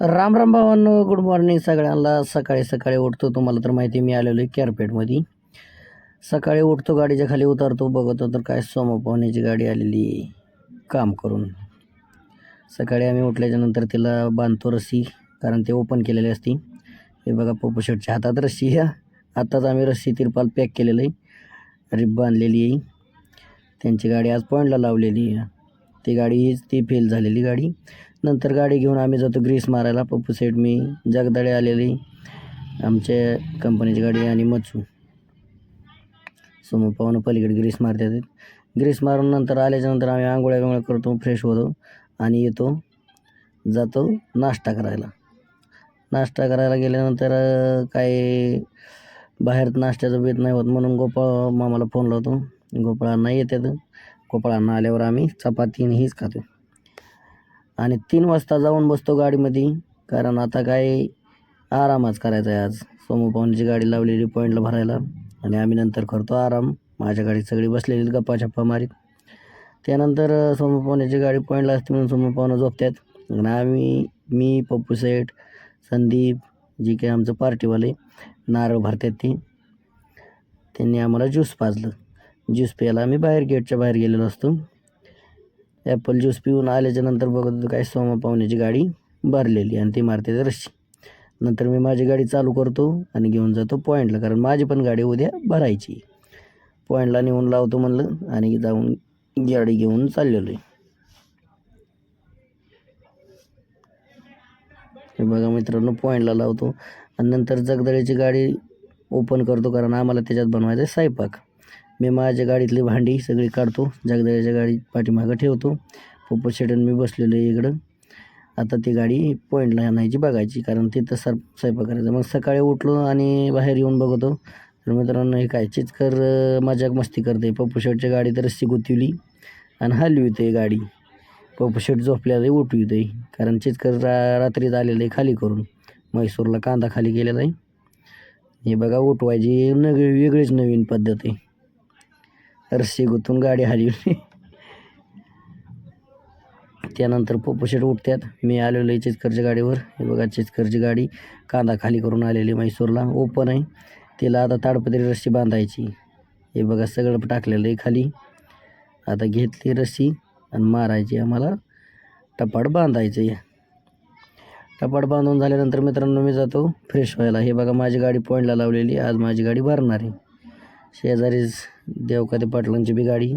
राम राम भावांनो good morning सगळ्यांना. सकाळी सकाळी उठतो तुम्हाला तर माहिती मी आलेलो आहे कॅरपेटमध्ये सकाळी उठतो गाडीच्या खाली उतरतो बघतो तर काय सोमपावण्याची गाडी आलेली आहे, काम करून. सकाळी आम्ही उठल्याच्यानंतर तिला बांधतो रस्सी कारण ते ओपन केलेली असती. हे बघा पप्पू हातात रस्सी ह्या आत्ताच आम्ही रस्सी तिरपाल पॅक केलेलं आहे. रिप बांधलेली आहे. त्यांची गाडी आज पॉईंटला लावलेली आहे. ती गाडी हीच ती फेल झालेली गाडी. नंतर गाडी घेऊन आम्ही जातो ग्रीस मारायला. पप्पू सेट मी जगदाळे आलेली आमच्या कंपनीची गाडी आणि मच्छू. समोर पाहून पलीकडे ग्रीस मारतात. ग्रीस मारून नंतर आल्याच्यानंतर आम्ही आंघोळ्या बिंगोळ्या करतो फ्रेश होतो आणि येतो जातो नाश्ता करायला. नाश्ता करायला गेल्यानंतर काही काय बाहेर नाश्त्याचं बेत नाही होत म्हणून गोपाळ मामाला फोन लावतो. गोपाळांना येतात. गोपाळांना आल्यावर आम्ही चपाती हीच खातो. आणि तीन वाजता जाऊन बसतो गाडीमध्ये कारण आता काय आरामच करायचा आहे आज. सोमोपावनीची गाडी लावलेली पॉईंटला भरायला. आणि आम्ही नंतर करतो आराम. माझ्या गाडीत सगळी बसलेली गप्पा छप्पा मारीत. त्यानंतर अ, पाहुण्याची गाडी पॉईंटला असते म्हणून सोमोपावनं झोपतात. आणि आम्ही मी पप्पू सेठ संदीप जी काही आमचं पार्टीवाले नारळ भरतात ती. त्यांनी आम्हाला ज्यूस पाजलं. ज्यूस प्यायला आम्ही बाहेर गेटच्या बाहेर गेलेलो असतो. ॲपल ज्यूस पिऊन आल्याच्यानंतर बघत होतो काय सोमा पाहुण्याची गाडी भरलेली आणि ती मारते रशी नंतर मी माझी गाडी चालू करतो आणि घेऊन जातो पॉईंटला कारण माझी पण गाडी उद्या भरायची पॉईंटला नेऊन लावतो म्हणलं आणि जाऊन गाडी घेऊन चाललेलो आहे. हे बघा मित्रांनो पॉईंटला लावतो आणि नंतर जगदळीची गाडी ओपन करतो कारण आम्हाला त्याच्यात बनवायचं आहे स्वयंपाक. मी माझ्या गाडीतली भांडी सगळी काढतो जगदाळ्याच्या गाडी पाठीमागं ठेवतो. पप्पू शेटन मी बसलेलो आहे इकडं. आता ती गाडी पॉईंटला आणायची बघायची कारण तिथं सर स्वयंपाक करायचा. मग सकाळी उठलो आणि बाहेर येऊन बघतो. तर मित्रांनो हे काय चिचकर मजाक मस्ती करते पप्पू शेटच्या तर रस्सी गुतवली आणि हलविते गाडी. पप्पू शेट झोपल्याला उठविते कारण चिचकर रा रात्रीत आलेलं आहे खाली करून. म्हैसूरला कांदा खाली केलेला आहे. हे बघा उठवायची नग वेगळीच नवीन पद्धत आहे. रस्सी गुतून गाडी हलवली त्यानंतर पोपोशेट उठतात मी आलेलो आहे चिचकरच्या गाडीवर. हे बघा चिचकरची गाडी कांदा खाली करून आलेली म्हैसूरला ओपन आहे. तिला आता ताडपत्री रस्सी बांधायची. हे बघा सगळं टाकलेलं आहे खाली. आता घेतली रस्सी आणि मारायची आम्हाला. टपाट बांधायचं आहे टपाट बांधून झाल्यानंतर मित्रांनो मी जातो फ्रेश व्हायला. हे बघा माझी गाडी पॉईंटला लावलेली आज माझी गाडी भरणार आहे. शेजारीच देवकाते पाटलांची बी गाडी.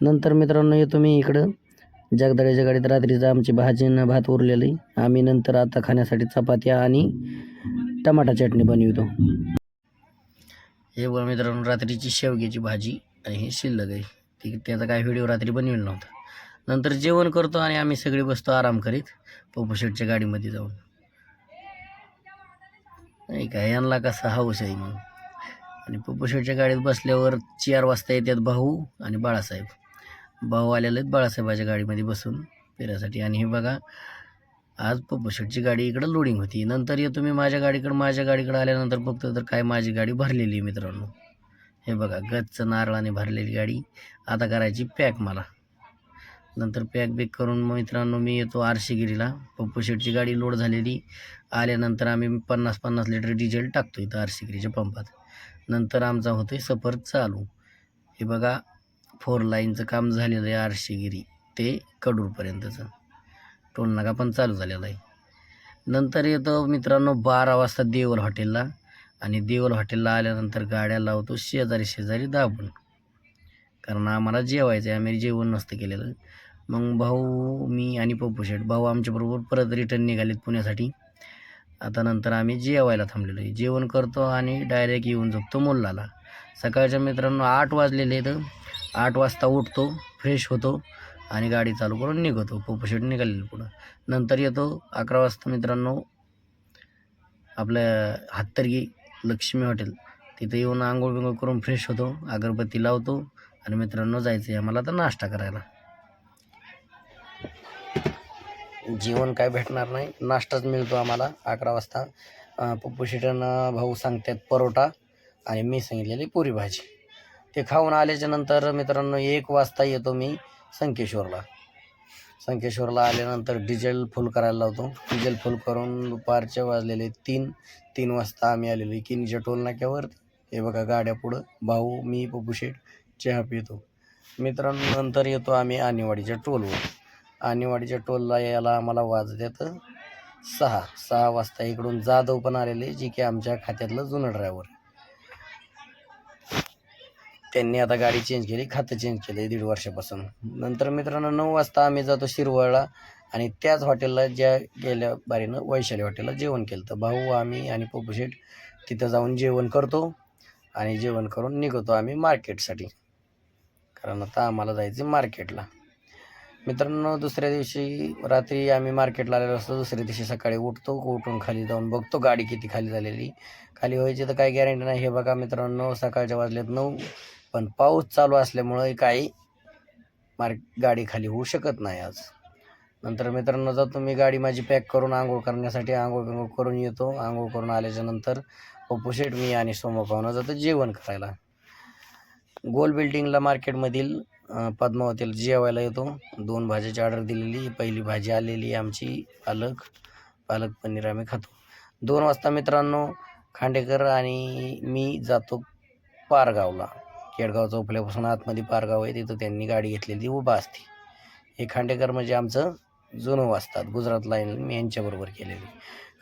नंतर मित्रांनो येतो मी इकडं. जगदाळ्याच्या गाडीत रात्रीचं आमची भाजीनं भात उरलेली. आम्ही नंतर आता खाण्यासाठी चपात्या आणि टमाटा चटणी बनवितो. हे बघ मित्रांनो रात्रीची शेवग्याची भाजी आणि हे शिल्लक आहे. ती त्याचा काय व्हिडिओ रात्री बनविला नव्हता. नंतर जेवण करतो आणि आम्ही सगळे बसतो आराम करीत पप्पू शेटच्या गाडीमध्ये जाऊन. नाही का? यांना कसा हाऊस आहे मग? आणि पप्पू शेटच्या गाडीत बसल्यावर चार वाजता येतात भाऊ आणि बाळासाहेब. भाऊ आलेले आहेत बाळासाहेबाच्या गाडीमध्ये बसून फिरायसाठी. आणि हे बघा आज पप्पू शेटची गाडी इकडं लोडिंग होती. नंतर येतो मी माझ्या गाडीकडं माझ्या गाडीकडं आल्यानंतर बघतो तर काय माझी गाडी भरलेली आहे मित्रांनो. हे बघा गच्च नारळाने भरलेली गाडी. आता करायची पॅक मला. नंतर पॅक बॅक करून मग मित्रांनो मी येतो आरशीगिरीला. पप्पू शेटची गाडी लोड झालेली. आल्यानंतर आम्ही पन्नास पन्नास लिटर डिझेल टाकतो इथं आरशीगिरीच्या पंपात. नंतर आमचा होतो आहे सफर चालू. हे बघा फोर लाईनचं काम झालेलं आहे आरशीगिरी. ते कडूरपर्यंतचं. टोल नाका पण चालू झालेला आहे. नंतर येतो मित्रांनो बारा वाजता देवल हॉटेलला. आणि देवल हॉटेलला आल्यानंतर गाड्या लावतो शेजारी शेजारी दाबून. कारण आम्हाला जेवायचं आहे आम्ही जेवण नसतं केलेलं. मग भाऊ मी आणि पप्पू शेठ भाऊ आमच्याबरोबर परत रिटर्न निघालेत पुण्यासाठी. आता नंतर आम्ही जेवायला थांबलेलो आहे. जेवण करतो आणि डायरेक्ट येऊन झोपतो मोल्लाला. सकाळच्या मित्रांनो आठ वाजलेले आहेत. आठ वाजता उठतो फ्रेश होतो आणि गाडी चालू करून निघतो. पप्पू निघालेलं पुढं. नंतर येतो अकरा वाजता मित्रांनो आपल्या हत्तरगी लक्ष्मी हॉटेल. तिथं येऊन आंघोळ बिंघोळ करून फ्रेश होतो अगरबत्ती लावतो आणि मित्रांनो जायचं आहे आम्हाला आता नाश्ता करायला. जेवण काय भेटणार नाही. नाश्ताच मिळतो आम्हाला अकरा वाजता. पप्पू शेटन भाऊ सांगतात परोटा आणि मी सांगितलेली पुरी भाजी. ते खाऊन आल्याच्यानंतर मित्रांनो एक वाजता येतो मी संकेश्वरला. संकेश्वरला आल्यानंतर डिझेल फुल करायला लावतो. डिझेल फुल करून दुपारचे वाजलेले तीन तीन वाजता आम्ही आलेलो किनीच्या टोल नाक्यावर. हे बघा गाड्या पुढं. भाऊ मी पप्पू शेट चहा पितो. मित्रांनो नंतर येतो आम्ही आणिवाडीच्या टोलवर. आणिवाडीच्या टोलला यायला आम्हाला वाज येतं सहा सहा वाजता इकडून जाधव पण आलेले जे की आमच्या खात्यातलं जुनं ड्रायव्हर त्यांनी आता गाडी चेंज केली खातं चेंज केलं दीड वर्षापासून. नंतर मित्रांनो नऊ वाजता आम्ही जातो शिरवळला आणि त्याच हॉटेलला ज्या गेल्या बारीनं वैशाली हॉटेलला जेवण केलं तर भाऊ आम्ही आणि पप्पूशेठ तिथं जाऊन जेवण करतो आणि जेवण करून निघतो आम्ही मार्केटसाठी कारण आता आम्हाला जायचं मार्केटला मित्रांनो दुसऱ्या दिवशी रात्री आम्ही मार्केटला आलेलो असतो. दुसऱ्या दिवशी सकाळी उठतो उठून खाली जाऊन बघतो गाडी किती खाली झालेली. खाली व्हायची तर काही गॅरंटी नाही. हे बघा मित्रांनो सकाळच्या वाजल्यात नऊ पण पाऊस चालू असल्यामुळं काही मार्क गाडी खाली होऊ शकत नाही आज. नंतर मित्रांनो जातो मी गाडी माझी पॅक करून आंघोळ करण्यासाठी आंघोळ बिंघोळ करून येतो. आंघोळ करून आल्याच्यानंतर पप्पू शेठ मी आणि सोमा पाहुणं जातो जेवण करायला. गोल बिल्डिंगला मार्केटमधील पद्मावतीला जेवायला येतो. दोन भाज्याची ऑर्डर दिलेली. पहिली भाजी आलेली आमची. पालक पालक पनीर आम्ही खातो. दोन वाजता मित्रांनो खांडेकर आणि मी जातो पारगावला. केडगाव चौफल्यापासून आतमध्ये पारगाव आहे. तिथं त्यांनी गाडी घेतलेली. उभा असते. हे खांडेकर म्हणजे आमचं जुनं वाजतात. गुजरात लाईन मी यांच्याबरोबर केलेली.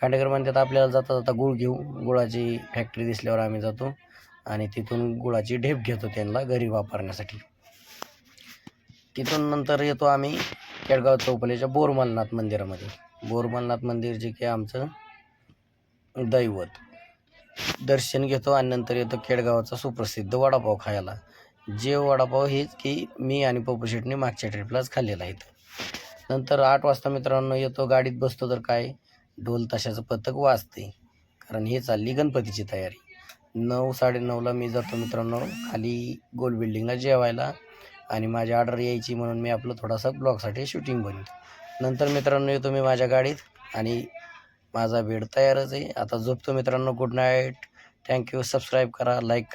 खांडेकर म्हणतात आपल्याला जाता जाता गुळ घेऊ. गुळाची फॅक्टरी दिसल्यावर आम्ही जातो आणि तिथून गुळाची ढेप घेतो त्यांना घरी वापरण्यासाठी. तिथून नंतर येतो आम्ही केडगाव चौपलेच्या बोरमलनाथ मंदिरामध्ये. बोरमलनाथ मंदिर जे की आमचं दैवत. दर्शन घेतो आणि नंतर येतो केडगावचा सुप्रसिद्ध वडापाव खायला. जे वडापाव हेच की मी आणि पप्पू शेटने मागच्या ट्रिपलाच खाल्लेला आहे नंतर आठ वाजता मित्रांनो येतो गाडीत बसतो तर काय? ढोल तशाचं पथक वाजते. कारण हे चालली गणपतीची तयारी. नऊ साडेनऊला मी जातो मित्रांनो खाली गोल बिल्डिंगला जेवायला. आणि माझी ऑर्डर यायची म्हणून मी आपलं थोडासा ब्लॉगसाठी शूटिंग बनवतो नंतर मित्रांनो येतो मी माझ्या गाडीत आणि माझा बेड तयारच आहे. आता झोपतो मित्रांनो. Good night thank you subscribe करा लाईक